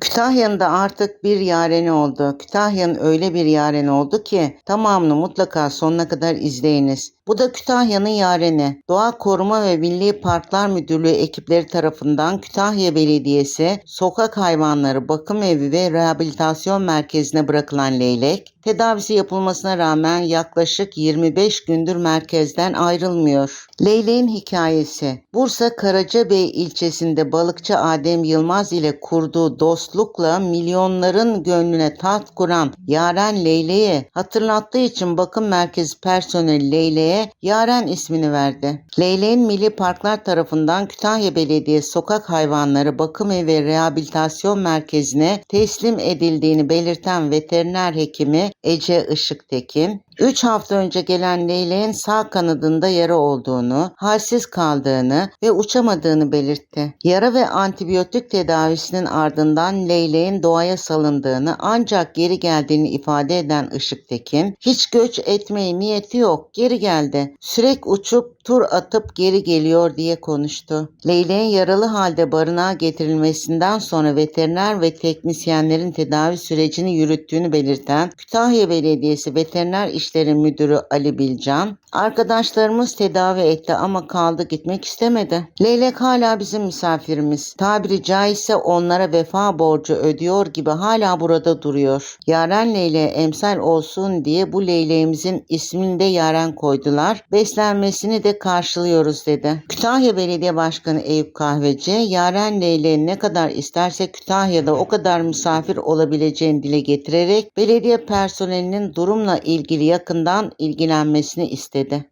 Kütahya'nın da artık bir yareni oldu. Kütahya'nın öyle bir yareni oldu ki tamamını mutlaka sonuna kadar izleyiniz. Bu da Kütahya'nın yareni. Doğa Koruma ve Milli Parklar Müdürlüğü ekipleri tarafından Kütahya Belediyesi Sokak Hayvanları Bakım Evi ve Rehabilitasyon Merkezi'ne bırakılan leylek, tedavisi yapılmasına rağmen yaklaşık 25 gündür merkezden ayrılmıyor. Leyleğin hikayesi Bursa Karacabey ilçesinde balıkçı Adem Yılmaz ile kurduğu dostlukla milyonların gönlüne taht kuran Yaren Leyleği hatırlattığı için bakım merkezi personeli Leyleğe Yaren ismini verdi. Leyleğin Milli Parklar tarafından Kütahya Belediyesi Sokak Hayvanları Bakım ve Rehabilitasyon Merkezi'ne teslim edildiğini belirten veteriner hekimi Ece Işıktekin, 3 hafta önce gelen leyleğin sağ kanadında yara olduğunu, halsiz kaldığını ve uçamadığını belirtti. Yara ve antibiyotik tedavisinin ardından leyleğin doğaya salındığını ancak geri geldiğini ifade eden Işıktekin, hiç göç etmeye niyeti yok, geri geldi. Sürek uçup tur atıp geri geliyor diye konuştu. Leyleğin yaralı halde barınağa getirilmesinden sonra veteriner ve teknisyenlerin tedavi sürecini yürüttüğünü belirten Kütahya Belediyesi Veteriner İşleri Müdürü Ali Bilcan, arkadaşlarımız tedavi etti ama kaldı gitmek istemedi. Leylek hala bizim misafirimiz. Tabiri caizse onlara vefa borcu ödüyor gibi hala burada duruyor. Yaren Leyleğe emsal olsun diye bu leyleğimizin ismini de Yaren koydular. Beslenmesini de karşılıyoruz dedi. Kütahya Belediye Başkanı Eyüp Kahveci, Yaren Leyleğin ne kadar isterse Kütahya'da o kadar misafir olabileceğini dile getirerek belediye personelinin durumla ilgili yakından ilgilenmesini istedi.